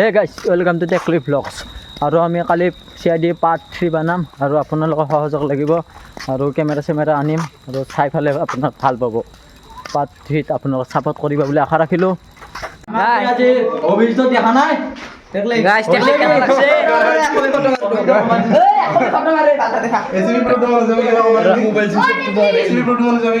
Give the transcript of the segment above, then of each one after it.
Hey guys welcome to techly vlogs আৰু আমি কালি C I D part three বনাম আৰু আপোনালোকৰ সহযোগ লাগিব আৰু কেমেৰা চেমেৰা আনিম আৰু চাই পেলাই আপোনাক ভালো পাব। পাৰ্ট থ্ৰীত আপোনালোক ছাপৰ্ট কৰিব বুলি আশা ৰাখিলোঁ। দেখা নাই? গাইছ টেকনিক কেনে লাগছে? এসিবি প্রোটোকল যাবে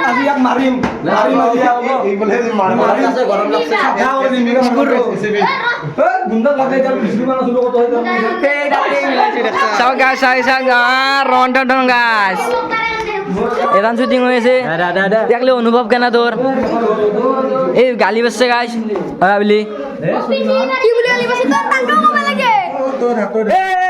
কিবা হবে মোবাইল সিস্টেম তো এসিবি প্রোটোকল যাবে কিবা হবে ৰ ৰ আকৌ বিপদ মাৰি আছো ৰখ ছেকেণ্ড গাইস এসিবি প্রোটোকল এফালে এইফালে যে মাৰ মাৰ আছে গৰম লাগছে। এসিবি চাওক গাইছ চাই চাওক ৰন টন গাইছ। এদান শ্বুটিং হৈ আছে। দেখলে অনুভৱ কেনে তোৰ? এই গালি বাজছে গাইছ। হয় বুলি কি বুলি গালি পাইছে? তোৰ তাণ্ডৱ হ'ব লাগে। গাইছ কিবা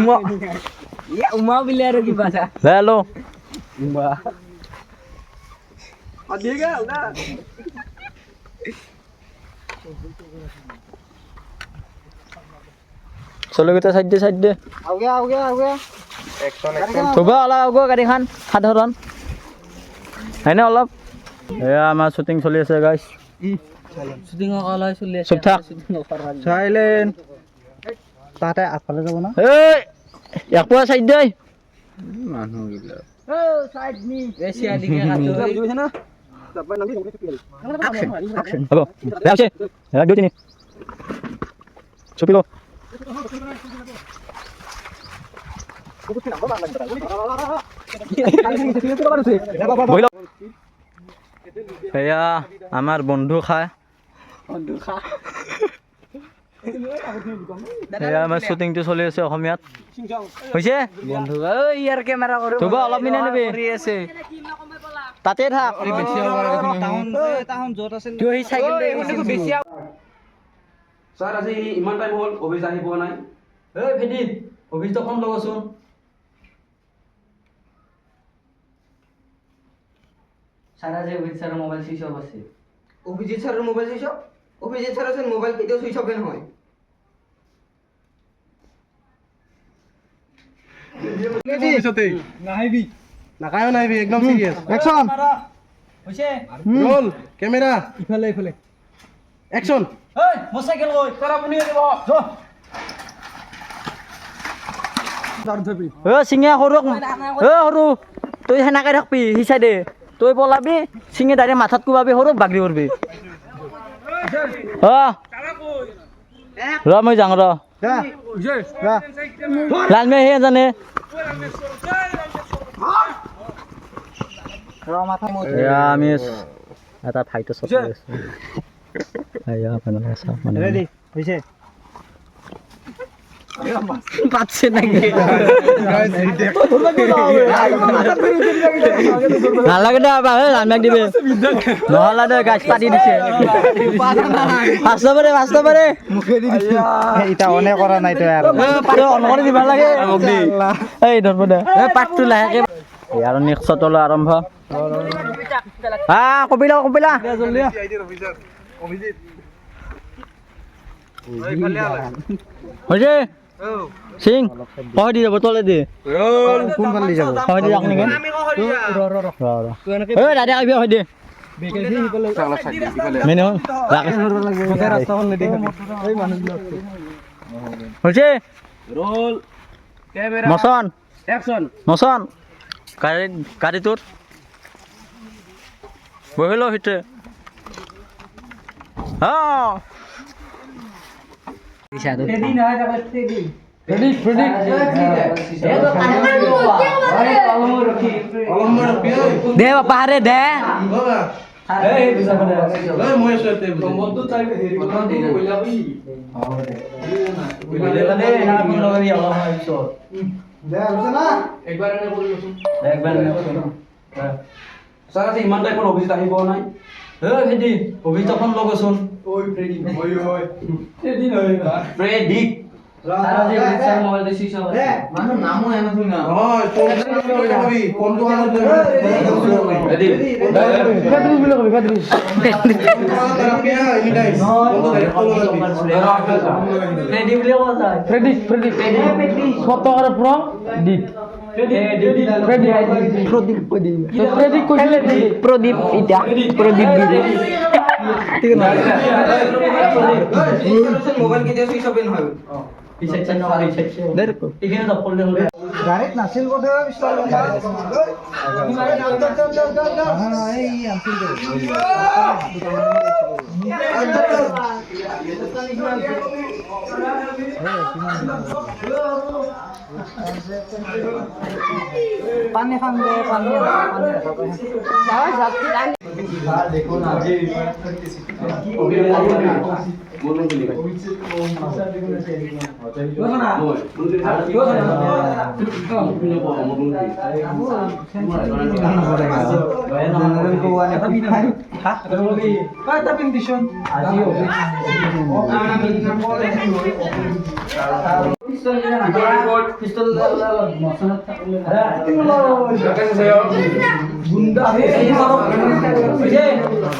মই উমা বুলি আৰু কিবা এটা দে ল চলো কেইটা চাইড দে চাইড দে থব অলপ আগৰ গাড়ীখন সাধাৰণ হয়নে অলপ এয়া আমাৰ শ্বুটিং চলি আছে গাইছ শ্বুটিঙৰ কল হয় চলি আছে চুপ থাক। সাইলেন্ট তাতে আগফালে যাব না? এই এক পোৱা চাইড দে এছিয়া দিকে কাটো। হ'ব। বেয়া হৈছে। এক দুই তিনি। চুপি ল। আমাৰ বন্ধু খায়। আমাৰ শ্বুটিংটো চলি আছে অসমীয়াত। হৈছে? বন্ধু ইয়াৰ কেমেৰা কৰো। থব অলপ মিনাই নিবি আছে। তাতে থাক। ছাৰ আজি ইমান টাইম হ'ল অফিচ আহি পোৱা নাই। এই ভেদিত অভিজিত ফোন লগচোন সারা যে with sir mobile switch off আছে। অভিজিৎ স্যারের mobile switch off Abhijit sir আছেন মোবাইল কেতিয়াও সুইচ অফে নহয় নাহিবি। নাকায়ো নাহিবি একদম সিরিয়াস অ্যাকশন হৈছে রোল ক্যামেরা। ইফালে ইফালে। অ্যাকশন এই দিব অ চিঙে সৰু অ সৰু। তই সেনেকে থাকবি সি চাইডে তই পলাবি চিঙে ডাইৰেক্ট মাথাত কোবাবি, সৰু বাগৰি কৰবি অ। ৰ, মই যাওঁ, ৰ। লালমে জানে আমি এটা ফাইটো চলি আছো। মানে। পাচ্ছে নাকি? নালাগে দে আবা এই লালমেক দিবি। নহ'লে দে গাছ পাতি দিছে। পাঁচশো পাৰে পাঁচশো পাৰে এটা অনে করা নাই তো আর। দিব লাগে। এই ধৰব দে। পাতটো লাহেকে। আৰু নেক্সট শ্বটলৈ আৰম্ভ। হা কপিলা কপিলা। হৈছে? সিং সহায় দি যাব, তলে দি। কোন ফালে যাব দি আহিবি সহায় দি। মেনে ৰাকেশ হৈছে ৰোল কেমেৰা মচন একশ্যন মচন গাড়ী গাড়ীটোত বহি ল ভিতৰে অঁ কি হ'ব লাগে দে বাপা হাৰে দে বাবা এই মই স্যার আছে ইমান টাইপৰ অভিজিত আহি পোৱা নাই অভিযোগখন লগচোন ফ্ৰেডিক মানুহ নামো এনে শুনা হয় ফোনটো কবি ফোনটো আনত ৰেডি ফ্ৰেডি বুলি কোৱা ফ্ৰেডি ফ্ৰেডি সত্তৰ পৰা দিত ফ্ৰেডি কৈছিলে প্ৰদীপ ইটা প্ৰদীপ দিদি মোবাইল কেতিয়া চুইচ অফ নহয় এইখিনি যাব কৰিলে হ'লে গাড়ীত নাছিল বোধে পানী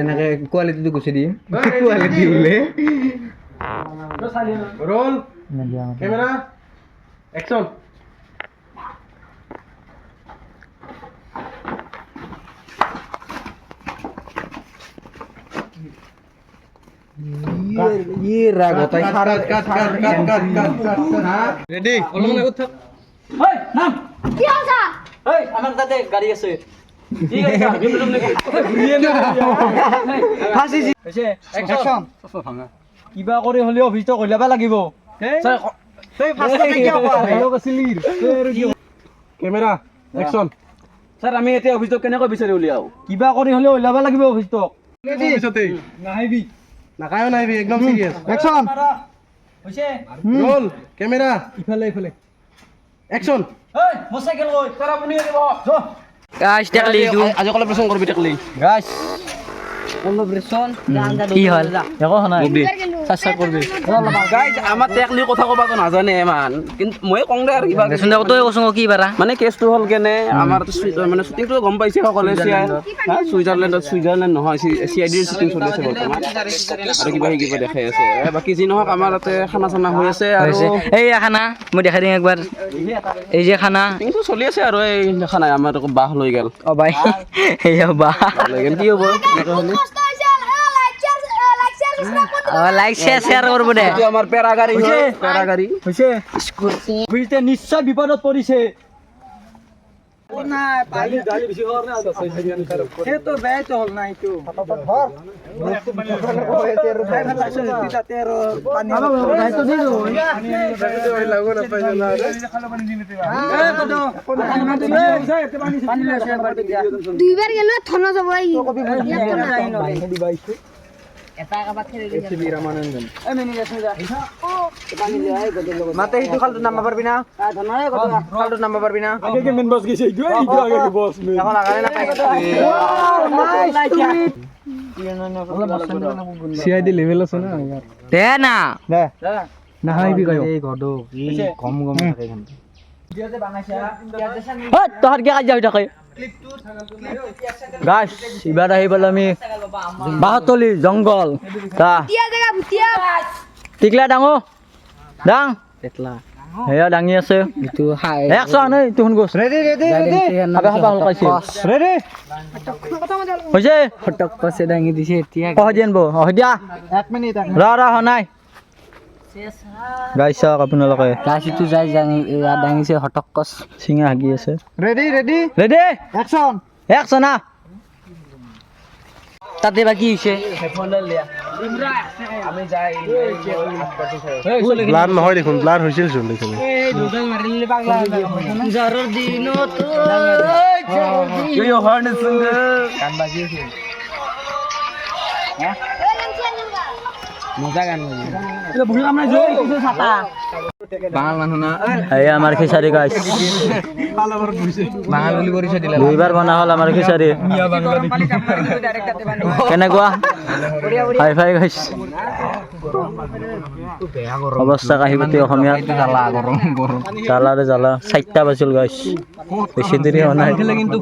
এনেকে কোৱালিটিটো গুচি দিম। কোৱালিটি বোলে। রোল ক্যামেরা অ্যাকশন রেডি কি আছা এই আমাৰ তাতে গাড়ী আছে। কিবা কৰি হ'লেও অভিযোগ হৈ? ল'ব লাগিব ক্যামেরা অ্যাকশন স্যার আমি এতিয়া অভিযোগ কেনেকৈ বিচাৰি উলিয়াও? কিবা কৰি হ'লেও ওলাব লাগিব পিছতে নাহাইবি নাকায়ো নাহিবি একদম সিরিয়াস একশন হৈছে? রোল ক্যামেরা ইফালে ইফালে। অ্যাকশন এই মোৰ চাইকেল গৈ স্যার দিব গাইছ টেকলি আজি কৰিবি টেকলি। গাইছ কি হ'ল? চেষ্টা কৰিবি গাইজ আমাৰ টেকলি কথা ক'বাতো নাজানে ইমান। কিন্তু মই কওঁ দে আৰু কিবা দেচোন তই কচোন কি পাৰা মানে কেছটো হ'ল কেনে আমাৰ মানে শ্বুটিংটো গম পাইছে সকলোৱে হা, ছুইজাৰলেণ্ডত নহয় চি আই ডিৰ শ্বুটিং চলি আছে বৰ্তমান। আৰু কিবা কিবা দেখাই আছে। এ, বাকী যি নহওক আমাৰ তাতে খানা চানা হৈ আছে আৰু এই খানা মই দেখাই দিম একবাৰ। এই যে খানা। শ্বুটিংটো চলি আছে আৰু এই দেখা নাই আমাৰ বাহ লৈ গ'ল। অ বাই। সেয়া বা লৈ গ'ল। কি হ'ব? লাইক শ্বেয়াৰ কৰিব দে এইটো আমাৰ পেৰা গাড়ী পেৰা গাড়ী। হৈছে অভিজিতে নিশ্চয় বিপদত না পানী দুইবাৰ গেলো থন যাব মাতে সেইটো খালটো নাম্ব পাৰবি না খালটো নাম্ব পাৰবি না এখন আগাৰে নাপায় লেভেল আছে না? দে না। দে। নাহাইবি কায়ো এই গডো কম কম থাকে কিন্তু ঐ, তহঁত কিয় কাজিয়া হৈ থাকে গাছ এইবাৰ আহি পেলাই আমি বাঁহতলি জংঘল তা। টিকলা ডাঙৰ? ডাং? সেয়া দাঙি আছে। এইটো হাই একশ আনে এইটো শুন গৈছ। আবে রেডি হৈছে? ফটক দাঙি দিছে এতিয়া অহ অহ দিয়া। এক মিনিট ৰ ৰ হোৱা নাই। গাই চাওক আপোনালোকে? গাছটো যাই দাঙি দাঙিছে হটক কচ চিঙা হাগি আছে। রেডি রেডি ৰেডি অ্যাকশন একশ না তাতে বা কি হৈছে? ব্লার নহয় দেখোন ব্লার হৈছিল চোন দেখোন। গান বাঙাল মানুহ না। এই আমাৰ খিচাৰি গাইছ বাঙাল বুলি পৰিচয় দিলে। দুইবাৰ বনা হ'ল আমাৰ খিচাৰি। কেনেকুৱা? হাই ফাই গাইছ অৱস্থা কাহি পাতি অসমীয়া জ্বালাৰে জ্বালা চাৰিটা বাজিল গাইছ বেছি দেৰি হোৱা নাই। কিন্তু